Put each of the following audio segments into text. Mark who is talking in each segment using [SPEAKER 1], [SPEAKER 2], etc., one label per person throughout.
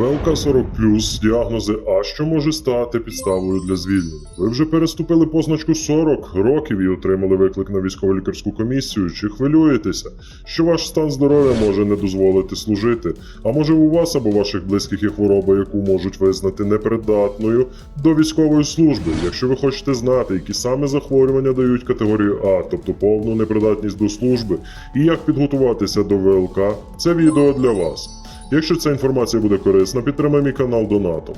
[SPEAKER 1] ВЛК 40 діагнози А, що може стати підставою для звільнення. Ви вже переступили позначку 40 років і отримали виклик на військово-лікарську комісію. Чи хвилюєтеся, що ваш стан здоров'я може не дозволити служити? А може у вас або ваших близьких є хвороба, яку можуть визнати непридатною до військової служби? Якщо ви хочете знати, які саме захворювання дають категорію А, тобто повну непридатність до служби, і як підготуватися до ВЛК, це відео для вас. Якщо ця інформація буде корисна, підтримай мій канал донатом.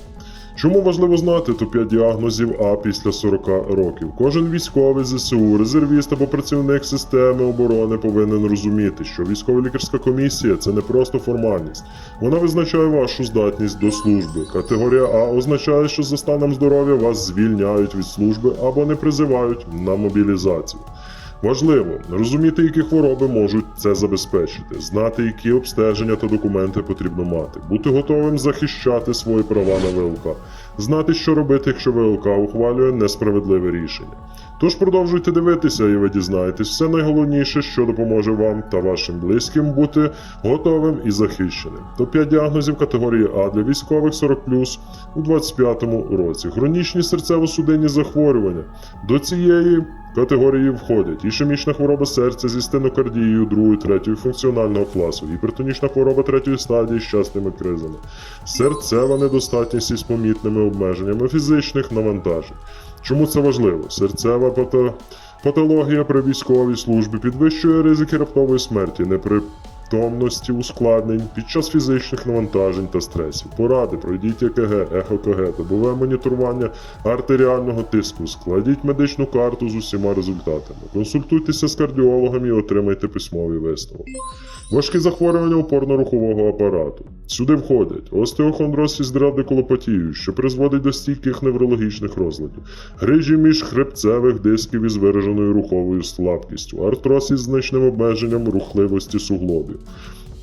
[SPEAKER 1] Чому важливо знати топ-5 діагнозів А після 40 років? Кожен військовий ЗСУ, резервіст або працівник системи оборони повинен розуміти, що військово-лікарська комісія це не просто формальність. Вона визначає вашу здатність до служби. Категорія А означає, що за станом здоров'я вас звільняють від служби або не призивають на мобілізацію. Важливо розуміти, які хвороби можуть це забезпечити, знати, які обстеження та документи потрібно мати, бути готовим захищати свої права на ВЛК, знати, що робити, якщо ВЛК ухвалює несправедливе рішення. Тож продовжуйте дивитися, і ви дізнаєтесь все найголовніше, що допоможе вам та вашим близьким бути готовим і захищеним. Топ 5 діагнозів категорії А для військових 40 у 2025 році. Хронічні серцево-судинні захворювання. До цієї категорії входять ішемічна хвороба серця зі стенокардією 2-3 функціонального класу, гіпертонічна хвороба 3 стадії з частими кризами, серцева недостатність із помітними обмеженнями фізичних навантажень. Чому це важливо? Серцева пата... патологія при військовій службі підвищує ризики раптової смерті, непритомності, ускладнень під час фізичних навантажень та стресів. Поради, пройдіть ЕКГ, ЕХОКГ, добове моніторування артеріального тиску, складіть медичну карту з усіма результатами, консультуйтеся з кардіологом і отримайте письмовий висновок. Важкі захворювання опорно-рухового апарату. Сюди входять остеохондроз із радикулопатією, що призводить до стійких неврологічних розладів, грижі між хребцевих дисків із вираженою руховою слабкістю, артроз із значним обмеженням рухливості суглобів.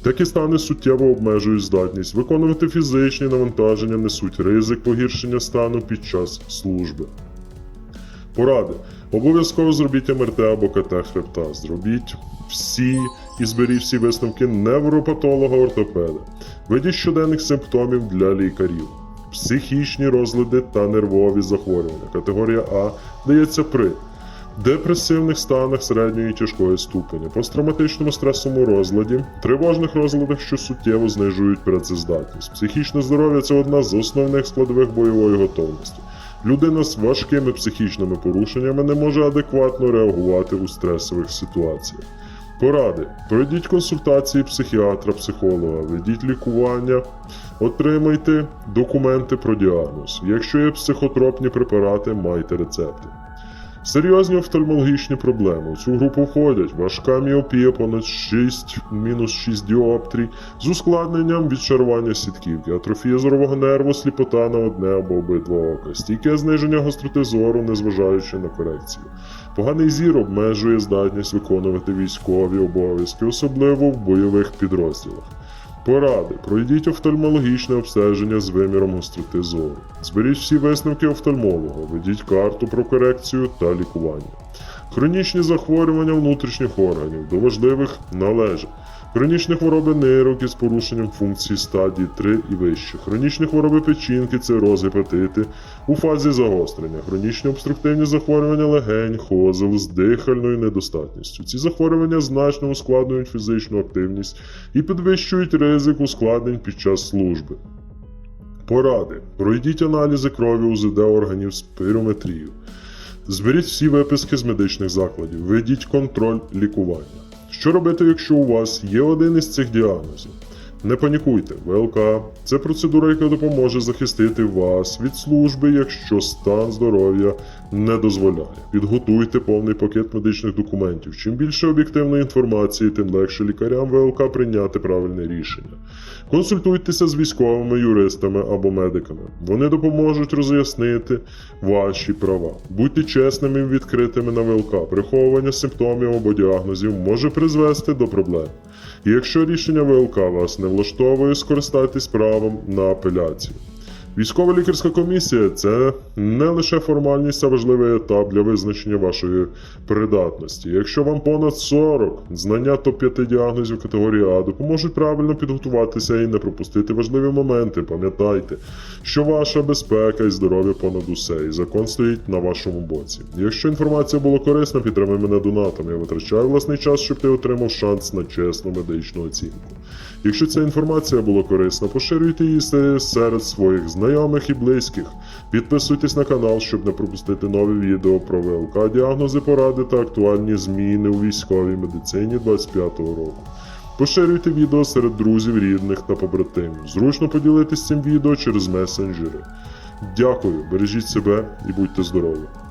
[SPEAKER 1] Такі стани суттєво обмежують здатність виконувати фізичні навантаження, несуть ризик погіршення стану під час служби. Поради. Обов'язково зробіть МРТ або КТ хребта. Зробіть всі і зберіть всі висновки невропатолога-ортопеда. Ведіть щоденних симптомів для лікарів. Психічні розлади та нервові захворювання. Категорія А дається при депресивних станах середньої і тяжкої ступеня, посттравматичному стресовому розладі, тривожних розладах, що суттєво знижують працездатність. Психічне здоров'я це одна з основних складових бойової готовності. Людина з важкими психічними порушеннями не може адекватно реагувати у стресових ситуаціях. Поради: пройдіть консультації психіатра, психолога, ведіть лікування, отримайте документи про діагноз. Якщо є психотропні препарати, майте рецепти. Серйозні офтальмологічні проблеми. У цю групу входять важка міопія понад 6 мінус 6 діоптрій з ускладненням відчарування сітківки, атрофія зорового нерву, сліпота на одне або обидва ока, стійке зниження гостроти зору, незважаючи на корекцію. Поганий зір обмежує здатність виконувати військові обов'язки, особливо в бойових підрозділах. Поради. Пройдіть офтальмологічне обстеження з виміром гостроти зору. Зберіть всі висновки офтальмолога, ведіть карту про корекцію та лікування. Хронічні захворювання внутрішніх органів до важливих належать. Хронічні хвороби нирок із порушенням функцій стадії 3 і вище. Хронічні хвороби печінки, цироз, гепатити у фазі загострення. Хронічні обструктивні захворювання легень, хозел з дихальною недостатністю. Ці захворювання значно ускладнюють фізичну активність і підвищують ризик ускладнень під час служби. Поради. Пройдіть аналізи крові УЗД органів з пирометрію. Зберіть всі виписки з медичних закладів, ведіть контроль лікування. Що робити, якщо у вас є один із цих діагнозів? Не панікуйте, ВЛК це процедура, яка допоможе захистити вас від служби, якщо стан здоров'я не дозволяє. Підготуйте повний пакет медичних документів. Чим більше об'єктивної інформації, тим легше лікарям ВЛК прийняти правильне рішення. Консультуйтеся з військовими юристами або медиками. Вони допоможуть роз'яснити ваші права. Будьте чесними і відкритими на ВЛК. Приховування симптомів або діагнозів може призвести до проблем. І якщо рішення ВЛК вас не влаштовує, скористайтесь правом на апеляцію. Військова лікарська комісія це не лише формальність, а важливий етап для визначення вашої придатності. Якщо вам понад 40, знання топ-5 діагнозів категорії А допоможуть правильно підготуватися і не пропустити важливі моменти. Пам'ятайте, що ваша безпека і здоров'я понад усе, і закон стоїть на вашому боці. Якщо інформація була корисна, підтримай мене донатом. Я витрачаю власний час, щоб ти отримав шанс на чесну медичну оцінку. Якщо ця інформація була корисна, поширюйте її серед своїх знайомих і близьких. Підписуйтесь на канал, щоб не пропустити нові відео про ВЛК, діагнози, поради та актуальні зміни у військовій медицині 25-го року. Поширюйте відео серед друзів, рідних та побратимів. Зручно поділитись цим відео через месенджери. Дякую, бережіть себе і будьте здорові!